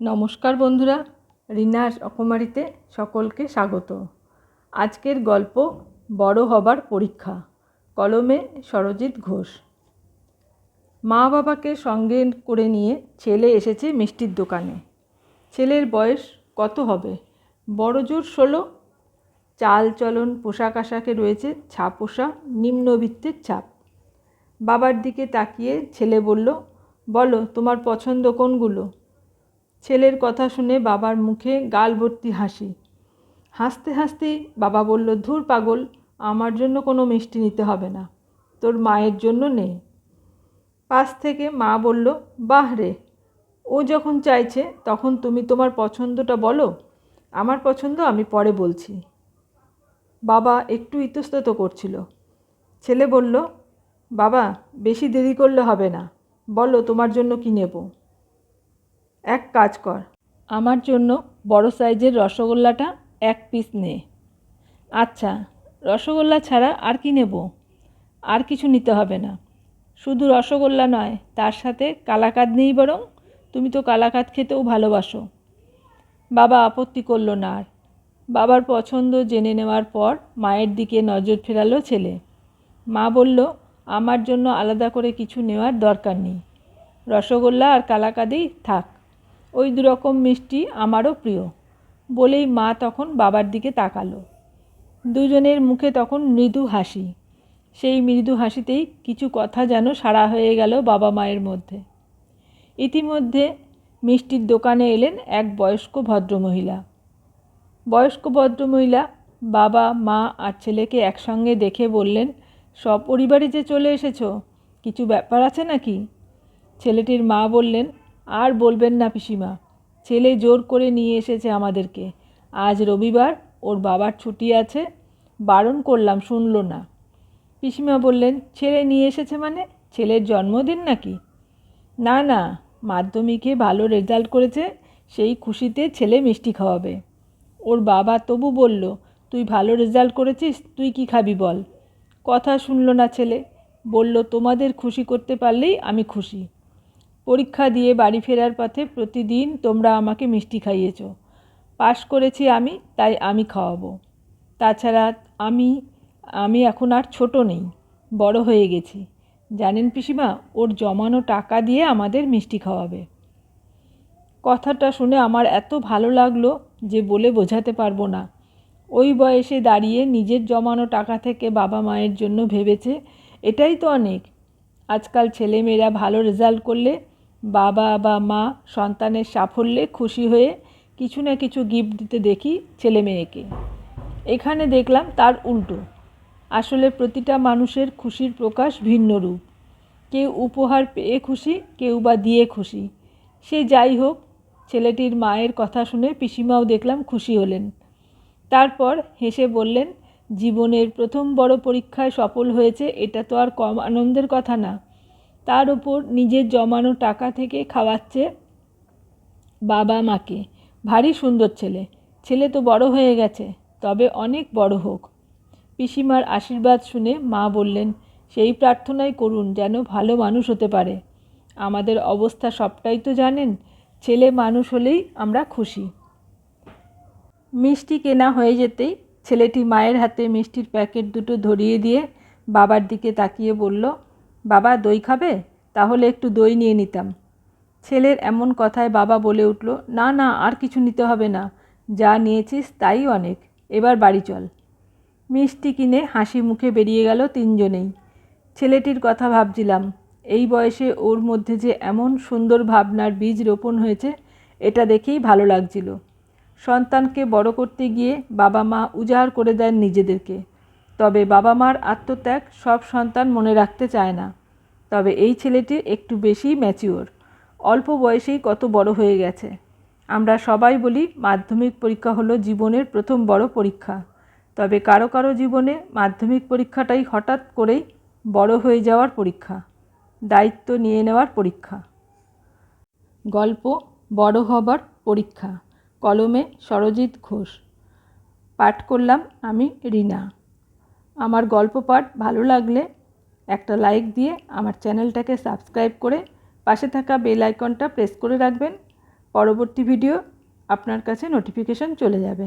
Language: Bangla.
নমস্কার বন্ধুরা রিনার অকুমারিতে সকলকে স্বাগত। আজকের গল্প বড় হবার পরীক্ষা, কলমে সরজিৎ ঘোষ। মা বাবাকে সঙ্গে করে নিয়ে ছেলে এসেছে মিষ্টির দোকানে। ছেলের বয়স কত হবে? বড় জোর ষোলো। চাল চলন পোশাক আশাকে রয়েছে ছাপোষা, নিম্নবিত্তের ছাপ। বাবার দিকে তাকিয়ে ছেলে বলল, বলো, তোমার পছন্দ কোনগুলো? ছেলের কথা শুনে বাবার মুখে গাল ভর্তি হাসি। হাসতে হাসতেই বাবা বলল, ধুর পাগল, আমার জন্য কোনো মিষ্টি নিতে হবে না, তোর মায়ের জন্য নে। পাশ থেকে মা বলল, বাহ রে, ও যখন চাইছে তখন তুমি তোমার পছন্দটা বলো, আমার পছন্দ আমি পরে বলছি। বাবা একটু ইতস্তত করছিল। ছেলে বলল, বাবা, বেশি দেরি করলে হবে না, বলো তোমার জন্য কী নেব? এক কাজ কর। আমার জন্য বড় সাইজের রসগোল্লাটা এক পিস নে। আচ্ছা রসগোল্লা ছাড়া আর কি নেব? আর কিছু নিতে হবে না। শুধু রসগোল্লা নয়, তার সাথে কালাকাদ নেই বরং তুমি তো কালাকাদ খেতেও ভালোবাসো। বাবা আপত্তি করল না আর। বাবার পছন্দ জেনে নেওয়ার পর মায়ের দিকে নজর ফেরালো ছেলে। মা বলল, আমার জন্য আলাদা করে কিছু নেওয়ার দরকার নেই। রসগোল্লা আর কালাকাদেই থাক। ওই দুরকম মিষ্টি আমারও প্রিয়। বলেই মা তখন বাবার দিকে তাকালো। দুজনের মুখে তখন মৃদু হাসি। সেই মৃদু হাসিতেই কিছু কথা যেন সারা হয়ে গেল বাবা মায়ের মধ্যে। ইতিমধ্যে মিষ্টির দোকানে এলেন এক বয়স্ক ভদ্রমহিলা। বয়স্ক ভদ্রমহিলা বাবা, মা আর ছেলেকে একসঙ্গে দেখে বললেন, সপরিবারে যে চলে এসেছ, কিছু ব্যাপার আছে নাকি? ছেলেটির মা বললেন আর বলবেন না পিসিমা, ছেলে জোর করে নিয়ে এসেছে আমাদেরকে। আজ রবিবার, ওর বাবার ছুটি আছে, বারণ করলাম শুনলো না। পিসিমা বললেন, ছেলে নিয়ে এসেছে মানে? ছেলের জন্মদিন নাকি? না না, মাধ্যমিকে ভালো রেজাল্ট করেছে, সেই খুশিতে ছেলে মিষ্টি খাওয়াবে। ওর বাবা তবু বলল, তুই ভালো রেজাল্ট করেছিস, তুই কি খাবি বল? কথা শুনলো না ছেলে। বলল, তোমাদের খুশি করতে পারলেই আমি খুশি। পরীক্ষা দিয়ে বাড়ি ফেরার পথে প্রতিদিন তোমরা আমাকে মিষ্টি খাইয়েছ। পাশ করেছি আমি, তাই আমি খাওয়াবো। তাছাড়া আমি আমি এখন আর ছোট নেই, বড় হয়ে গেছি। জানেন পিসিমা, ওর জমানো টাকা দিয়ে আমাদের মিষ্টি খাওয়াবে। কথাটা শুনে আমার এত ভালো লাগল যে বলে বোঝাতে পারব না। ওই বয়সে দাঁড়িয়ে নিজের জমানো টাকা থেকে বাবা মায়ের জন্য ভেবেছে, এটাই তো অনেক। আজকাল ছেলেমেয়েরা ভালো রেজাল্ট করলে বাবা বা মা সন্তানের সাফল্যে খুশি হয়ে কিছু না কিছু গিফট দিতে দেখি ছেলে মেয়েকে। এখানে দেখলাম তার উল্টো। আসলে প্রতিটা মানুষের খুশির প্রকাশ ভিন্ন রূপ। কেউ উপহার পেয়ে খুশি, কেউ বা দিয়ে খুশি। সে যাই হোক, ছেলেটির মায়ের কথা শুনে পিসিমাও দেখলাম খুশি হলেন। তারপর হেসে বললেন, জীবনের প্রথম বড় পরীক্ষায় সফল হয়েছে, এটা তো আর কম আনন্দের কথা না। তার উপর নিজের জমানো টাকা থেকে খাওয়াচ্ছে বাবা মাকে। ভারী সুন্দর ছেলে। ছেলে তো বড় হয়ে গেছে, তবে অনেক বড় হোক। পিসিমার আশীর্বাদ শুনে মা বললেন, সেই প্রার্থনাই করুন, যেন ভালো মানুষ হতে পারে। আমাদের অবস্থা সবটাই তো জানেন, ছেলে মানুষ হলেই আমরা খুশি। মিষ্টি কেনা হয়ে যেতেই ছেলেটি মায়ের হাতে মিষ্টির প্যাকেট দুটো ধরিয়ে দিয়ে বাবার দিকে তাকিয়ে বলল বাবা, দই খাবে? তাহলে একটু দই নিয়ে নিতাম। ছেলের এমন কথায় বাবা বলে উঠল, না না, আর কিছু নিতে হবে না। যা নিয়েছিস তাই অনেক। এবার বাড়ি চল। মিষ্টি কিনে হাসি মুখে বেরিয়ে গেল তিনজনেই। ছেলেটির কথা ভাবছিলাম, এই বয়সে ওর মধ্যে যে এমন সুন্দর ভাবনার বীজ রোপণ হয়েছে, এটা দেখেই ভালো লাগছিল। সন্তানকে বড় করতে গিয়ে বাবা মা উজাড় করে দেন নিজেদেরকে। তবে বাবা মার আত্মত্যাগ সব সন্তান মনে রাখতে চায় না। তবে এই ছেলেটি একটু বেশি ম্যাচিওর অল্প বয়সেই কত বড় হয়ে গেছে। আমরা সবাই বলি মাধ্যমিক পরীক্ষা হলো জীবনের প্রথম বড় পরীক্ষা। তবে কারও কারও জীবনে মাধ্যমিক পরীক্ষাটাই হঠাৎ করেই বড় হয়ে যাওয়ার পরীক্ষা, দায়িত্ব নিয়ে নেওয়ার পরীক্ষা। গল্প, বড় হবার পরীক্ষা, কলমে সরজিৎ ঘোষ। পাঠ করলাম আমি, রিনা। আমার গল্প পাঠ ভালো লাগলে একটা লাইক দিয়ে আমার চ্যানেলটাকে সাবস্ক্রাইব করে পাশে থাকা বেল আইকনটা প্রেস করে রাখবেন। পরবর্তী ভিডিও আপনার কাছে নোটিফিকেশন চলে যাবে।